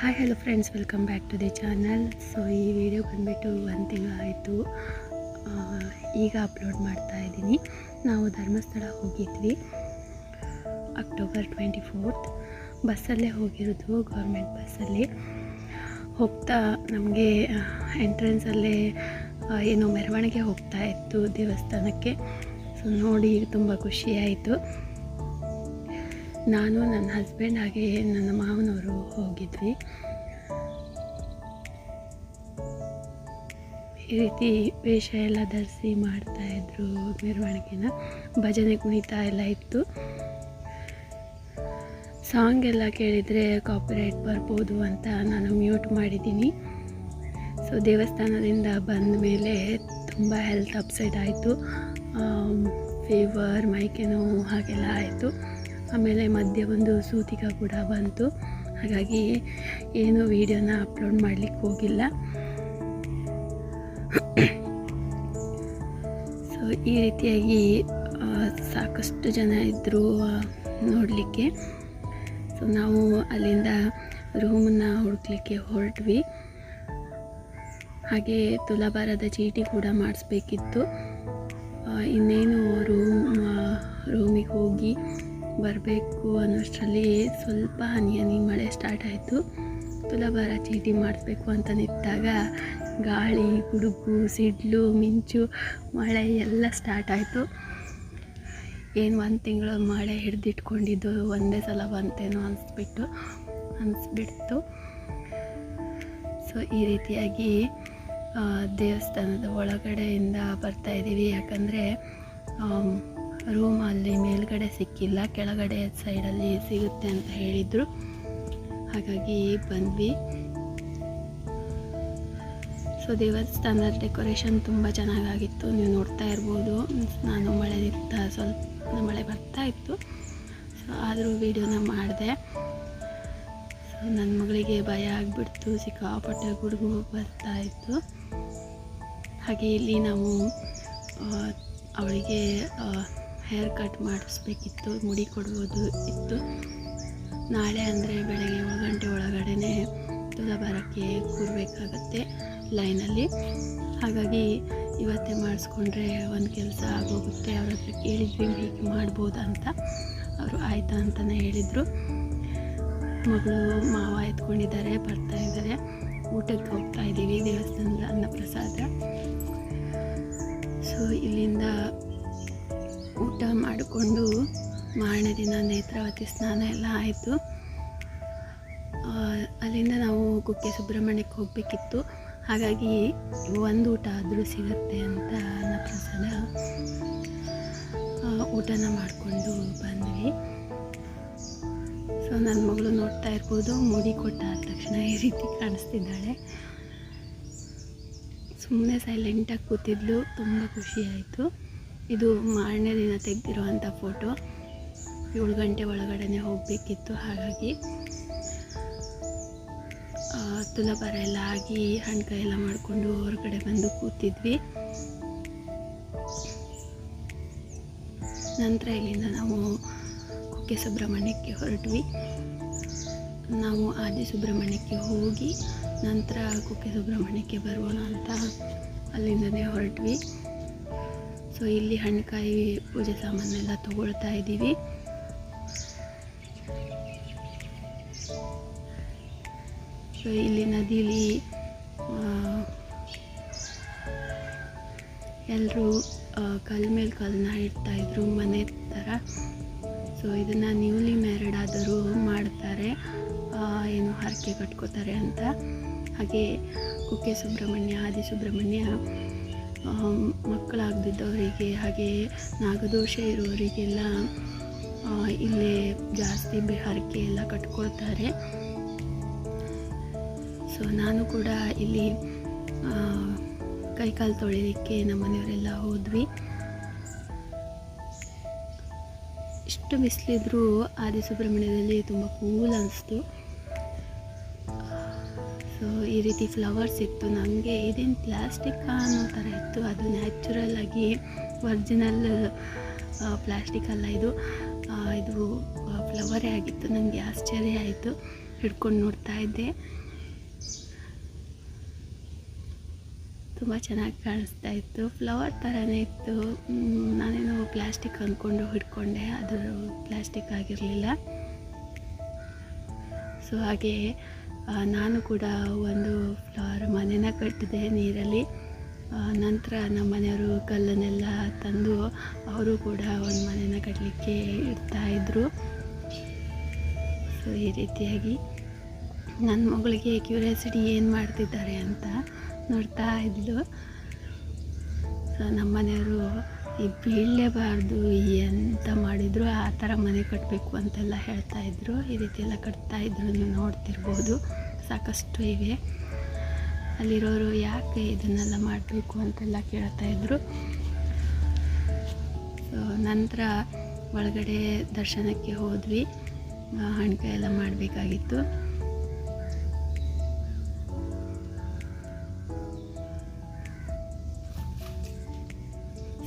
Hi hello friends welcome back to the channel so ಈ video ಬಂದುಬಿಟ್ಟು ಒಂದು ತಿಂಗಳು ಆಯಿತು. ಈಗ ಅಪ್ಲೋಡ್ ಮಾಡ್ತಾ ಇದ್ದೀನಿ. ನಾವು ಧರ್ಮಸ್ಥಳ ಹೋಗಿದ್ವಿ. ಅಕ್ಟೋಬರ್ ಟ್ವೆಂಟಿ ಫೋರ್ತ್ ಬಸ್ಸಲ್ಲೇ ಹೋಗಿರೋದು ಗೌರ್ಮೆಂಟ್ ಬಸ್ಸಲ್ಲಿ. ಹೋಗ್ತಾ, ನಮಗೆ ಎಂಟ್ರೆನ್ಸಲ್ಲೇ ಏನೋ ಮೆರವಣಿಗೆ ಹೋಗ್ತಾ ಇತ್ತು ದೇವಸ್ಥಾನಕ್ಕೆ. ಸೊ ನೋಡಿ, ತುಂಬ ಖುಷಿಯಾಯಿತು ನಾನು, ನನ್ನ ಹಸ್ಬೆಂಡ್ ಹಾಗೆ ನನ್ನ ಮಾವನವರು ಹೋಗಿದ್ವಿ. ಈ ರೀತಿ ವೇಷ ಎಲ್ಲ ಧರಿಸಿ ಮಾಡ್ತಾಯಿದ್ರು ಮೆರವಣಿಗೆನ ಭಜನೆ, ಕುಣಿತ ಎಲ್ಲ ಇತ್ತು. ಸಾಂಗ್ ಎಲ್ಲ ಕೇಳಿದರೆ ಕಾಪಿರೈಟ್ ಬರ್ಬೋದು ಅಂತ ನಾನು ಮ್ಯೂಟ್ ಮಾಡಿದ್ದೀನಿ. ಸೊ ದೇವಸ್ಥಾನದಿಂದ ಬಂದ ಮೇಲೆ ತುಂಬ ಹೆಲ್ತ್ ಅಪ್ಸೆಟ್ ಆಯಿತು. ಫೀವರ್ ಮೈಕೆ ನೋವು ಹಾಗೆಲ್ಲ ಆಯಿತು. ಆಮೇಲೆ ಮಧ್ಯೆ ಒಂದು ಸೂತಿಕ ಕೂಡ ಬಂತು. ಹಾಗಾಗಿ ಏನು ವೀಡಿಯೋನ ಅಪ್ಲೋಡ್ ಮಾಡಲಿಕ್ಕೆ ಹೋಗಿಲ್ಲ. ಸೊ ಈ ರೀತಿಯಾಗಿ ಸಾಕಷ್ಟು ಜನ ಇದ್ದರು ನೋಡಲಿಕ್ಕೆ. ಸೊ ನಾವು ಅಲ್ಲಿಂದ ರೂಮನ್ನು ಹುಡುಕ್ಲಿಕ್ಕೆ ಹೊರಟ್ವಿ. ಹಾಗೆ ತುಲಾಭಾರದ ಚೀಟಿ ಕೂಡ ಮಾಡಿಸ್ಬೇಕಿತ್ತು. ಇನ್ನೇನು ರೂಮ್ ರೂಮಿಗೆ ಹೋಗಿ ಬರಬೇಕು ಅನ್ನೋಷ್ಟರಲ್ಲಿ ಸ್ವಲ್ಪ ಹನಿ ಹನಿ ಮಳೆ ಸ್ಟಾರ್ಟ್ ಆಯಿತು. ತುಲಾಭಾರ ಚೀಟಿ ಮಾಡಿಸ್ಬೇಕು ಅಂತ ನಿಂತಾಗ ಗಾಳಿ, ಗುಡುಗು, ಸಿಡ್ಲು, ಮಿಂಚು, ಮಳೆ ಎಲ್ಲ ಸ್ಟಾರ್ಟ್ ಆಯಿತು. ಏನು ಒಂದು ತಿಂಗಳು ಮಳೆ ಹಿಡಿದಿಟ್ಕೊಂಡಿದ್ದು ಒಂದೇ ಸಲ ಬಂತೇನೋ ಅನಿಸ್ಬಿಟ್ಟು, ಅನಿಸ್ಬಿಡ್ತು. ಸೊ ಈ ರೀತಿಯಾಗಿ ದೇವಸ್ಥಾನದ ಒಳಗಡೆಯಿಂದ ಬರ್ತಾ ಇದ್ದೀವಿ ಯಾಕಂದರೆ ರೂಮ್ ಅಲ್ಲಿ ಮೇಲ್ಗಡೆ ಸಿಕ್ಕಿಲ್ಲ, ಕೆಳಗಡೆ ಸೈಡಲ್ಲಿ ಸಿಗುತ್ತೆ ಅಂತ ಹೇಳಿದರು. ಹಾಗಾಗಿ ಬಂದ್ವಿ. ಸೊ ದೇವಸ್ಥಾನದ ಡೆಕೋರೇಷನ್ ತುಂಬ ಚೆನ್ನಾಗಾಗಿತ್ತು. ನೀವು ನೋಡ್ತಾ ಇರ್ಬೋದು. ನಾನು ಮಳೆ ನಿಂತ ಸ್ವಲ್ಪ ಮಳೆ ಬರ್ತಾ ಇತ್ತು. ಸೊ ಆದರೂ ವೀಡಿಯೋನ ಮಾಡಿದೆ. ಸೊ ನನ್ನ ಮಗಳಿಗೆ ಭಯ ಆಗಿಬಿಡ್ತು. ಸಿಕ್ಕಾಪಟ್ಟೆ ಗುಡುಗು ಬರ್ತಾ ಇತ್ತು. ಹಾಗೆ ಇಲ್ಲಿ ನಾವು ಅವಳಿಗೆ ಹೇರ್ ಕಟ್ ಮಾಡಿಸ್ಬೇಕಿತ್ತು, ಮುಡಿ ಕೊಡ್ಬೋದು ಇತ್ತು. ನಾಳೆ ಅಂದರೆ ಬೆಳಗ್ಗೆ ಏಳು ಗಂಟೆ ಒಳಗಡೆ ತುಲಾಭಾರಕ್ಕೆ ಕೂರಬೇಕಾಗತ್ತೆ ಲೈನಲ್ಲಿ. ಹಾಗಾಗಿ ಇವತ್ತೇ ಮಾಡಿಸ್ಕೊಂಡ್ರೆ ಒಂದು ಕೆಲಸ ಆಗೋಗುತ್ತೆ. ಅವ್ರ ಹತ್ರ ಕೇಳಿದ್ವಿ, ಹೀಗೆ ಮಾಡ್ಬೋದು ಅಂತ. ಅವರು ಆಯಿತಾ ಅಂತಲೇ ಹೇಳಿದರು. ಮಗಳು ಮಾವ ಎತ್ಕೊಂಡಿದ್ದಾರೆ, ಬರ್ತಾ ಇದ್ದಾರೆ. ಊಟಕ್ಕೆ ಹೋಗ್ತಾ ಇದ್ದೀವಿ ದೇವಸ್ಥಾನದ ಅನ್ನಪ್ರಸಾದ. ಸೊ ಇಲ್ಲಿಂದ ಊಟ ಮಾಡಿಕೊಂಡು ಮಾರನೇ ದಿನ ನೇತ್ರಾವತಿ ಸ್ನಾನ ಎಲ್ಲ ಆಯಿತು. ಅಲ್ಲಿಂದ ನಾವು ಕುಕ್ಕೆ ಸುಬ್ರಹ್ಮಣ್ಯಕ್ಕೆ ಹೋಗಬೇಕಿತ್ತು. ಹಾಗಾಗಿ ಒಂದು ಊಟ ಆದರೂ ಸಿಗುತ್ತೆ ಅಂತ ಅನ್ನಪ್ರಸಾದ ಊಟನ ಮಾಡಿಕೊಂಡು ಬಂದ್ವಿ. ಸೊ, ನನ್ನ ಮಗಳು ನೋಡ್ತಾ ಇರ್ಬೋದು, ಮುಡಿ ಕೊಟ್ಟ ಆದ ತಕ್ಷಣ ಈ ರೀತಿ ಕಾಣಿಸ್ತಿದ್ದಾಳೆ. ಸುಮ್ಮನೆ ಸೈಲೆಂಟಾಗಿ ಕೂತಿದ್ಲು, ತುಂಬ ಖುಷಿಯಾಯಿತು ಇದು ಮಾರನೇ ದಿನ ತೆಗೆದಿರುವಂಥ ಫೋಟೋ. ಏಳು ಗಂಟೆ ಒಳಗಡೆ ಹೋಗಬೇಕಿತ್ತು, ಹಾಗಾಗಿ. ತುಲಾಭಾರ ಎಲ್ಲ ಆಗಿ ಹಣ್ಕಾಯಿ ಎಲ್ಲ ಮಾಡಿಕೊಂಡು ಹೊರಗಡೆ ಬಂದು ಕೂತಿದ್ವಿ. ನಂತರ ಇಲ್ಲಿಂದ ನಾವು ಕುಕ್ಕೆ ಸುಬ್ರಹ್ಮಣ್ಯಕ್ಕೆ ಹೊರಟ್ವಿ. ನಾವು ಆದಿ ಸುಬ್ರಹ್ಮಣ್ಯಕ್ಕೆ ಹೋಗಿ ನಂತರ ಕುಕ್ಕೆ ಸುಬ್ರಹ್ಮಣ್ಯಕ್ಕೆ ಬರೋಣ ಅಂತ ಅಲ್ಲಿಂದನೇ ಹೊರಟ್ವಿ. ಸೊ ಇಲ್ಲಿ ಹಣ್ಣುಕಾಯಿ ಪೂಜೆ ಸಾಮಾನೆಲ್ಲ ತಗೊಳ್ತಾ ಇದ್ದೀವಿ. ಸೊ ಇಲ್ಲಿ ನದಿಲಿ ಎಲ್ಲರೂ ಕಲ್ ಮೇಲೆ ಕಲ್ಲನ್ನ ಇಡ್ತಾಯಿದ್ರು ಮನೆ ಥರ ಸೊ ಇದನ್ನು ನ್ಯೂಲಿ ಮ್ಯಾರಿಡ್ ಆದರೂ ಮಾಡ್ತಾರೆ. ಏನು ಹರಕೆ ಕಟ್ಕೋತಾರೆ ಅಂತ. ಹಾಗೆ ಕುಕ್ಕೆ ಸುಬ್ರಹ್ಮಣ್ಯ ಆದಿ ಸುಬ್ರಹ್ಮಣ್ಯ ಮಕ್ಕಳಾಗದಿದ್ದವರಿಗೆ ಹಾಗೆ ನಾಗದೋಷ ಇರೋರಿಗೆಲ್ಲ ಆ, ಇಲ್ಲೇ ಜಾಸ್ತಿ ಹರಕೆ ಎಲ್ಲ ಕಟ್ಕೊಳ್ತಾರೆ ಸೊ ನಾನು ಕೂಡ ಇಲ್ಲಿ ಕೈಕಾಲು ತೊಳಿಲಿಕ್ಕೆ ನಮ್ಮ ಮನೆಯವರೆಲ್ಲ ಹೋದ್ವಿ. ಇಷ್ಟು ಬಿಸಿಲಿದ್ರೂ ಆದಿ ಸುಬ್ರಹ್ಮಣ್ಯದಲ್ಲಿ ತುಂಬ ಕೂಲ್ ಅನಿಸ್ತು. ಸೊ ಈ ರೀತಿ ಫ್ಲವರ್ಸ್ ಇತ್ತು. ನನಗೆ ಇದೇನು ಪ್ಲಾಸ್ಟಿಕ್ ಅನ್ನೋ ಥರ ಇತ್ತು. ಅದು ನ್ಯಾಚುರಲ್ ಆಗಿ ಒರಿಜಿನಲ್ ಪ್ಲಾಸ್ಟಿಕ್ ಅಲ್ಲ ಇದು. ಇದು ಫ್ಲವರೇ ಆಗಿತ್ತು. ನನಗೆ ಆಶ್ಚರ್ಯ ಆಯಿತು. ಹಿಡ್ಕೊಂಡು ನೋಡ್ತಾ ಇದ್ದೆ. ತುಂಬ ಚೆನ್ನಾಗಿ ಕಾಣಿಸ್ತಾ ಇತ್ತು. ಫ್ಲವರ್ ಥರನೇ ಇತ್ತು. ನಾನೇನೋ ಪ್ಲ್ಯಾಸ್ಟಿಕ್ ಅಂದ್ಕೊಂಡು ಹಿಡ್ಕೊಂಡೆ. ಅದು ಪ್ಲ್ಯಾಸ್ಟಿಕ್ ಆಗಿರಲಿಲ್ಲ. ಸೊ ಹಾಗೆ ನಾನು ಕೂಡ ಒಂದು ಫ್ಲವರ್ ಮನೆನ ಕಟ್ಟಿದೆ ನೀರಲ್ಲಿ. ನಂತರ ನಮ್ಮ ಮನೆಯವರು ಕಲ್ಲನ್ನೆಲ್ಲ ತಂದು ಅವರು ಕೂಡ ಒಂದು ಮನೆನ ಕಟ್ಟಲಿಕ್ಕೆ ಇಡ್ತಾಯಿದ್ರು ಸೊ ಈ ರೀತಿಯಾಗಿ ನನ್ನ ಮಗಳಿಗೆ ಕ್ಯೂರಿಯಾಸಿಟಿ ಏನು ಮಾಡ್ತಿದ್ದಾರೆ ಅಂತ ನೋಡ್ತಾ ಇದ್ಲು. ಸೊ ನಮ್ಮ ಮನೆಯವರು ಈ ಬೀಳಲೇಬಾರ್ದು ಎಂತ ಮಾಡಿದ್ರು ಆ ಥರ ಮನೆ ಕಟ್ಟಬೇಕು ಅಂತೆಲ್ಲ ಹೇಳ್ತಾ ಇದ್ರು. ಈ ರೀತಿ ಎಲ್ಲ ಕಟ್ತಾಯಿದ್ರು ನೀವು ನೋಡ್ತಿರ್ಬೋದು. ಸಾಕಷ್ಟು ಇವೆ. ಅಲ್ಲಿರೋರು ಯಾಕೆ ಇದನ್ನೆಲ್ಲ ಮಾಡಬೇಕು ಅಂತೆಲ್ಲ ಕೇಳ್ತಾಯಿದ್ರು ಸೊ ನಂತರ ಒಳಗಡೆ ದರ್ಶನಕ್ಕೆ ಹೋದ್ವಿ. ಹಣ್ಕಾಯಿ ಎಲ್ಲ ಮಾಡಬೇಕಾಗಿತ್ತು.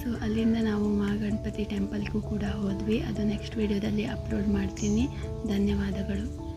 ಸೊ ಅಲ್ಲಿಂದ ನಾವು ಮಹಾಗಣಪತಿ ಟೆಂಪಲ್ಗೂ ಕೂಡ ಹೋದ್ವಿ. ಅದು ನೆಕ್ಸ್ಟ್ ವಿಡಿಯೋದಲ್ಲಿ ಅಪ್ಲೋಡ್ ಮಾಡ್ತೀನಿ. ಧನ್ಯವಾದಗಳು.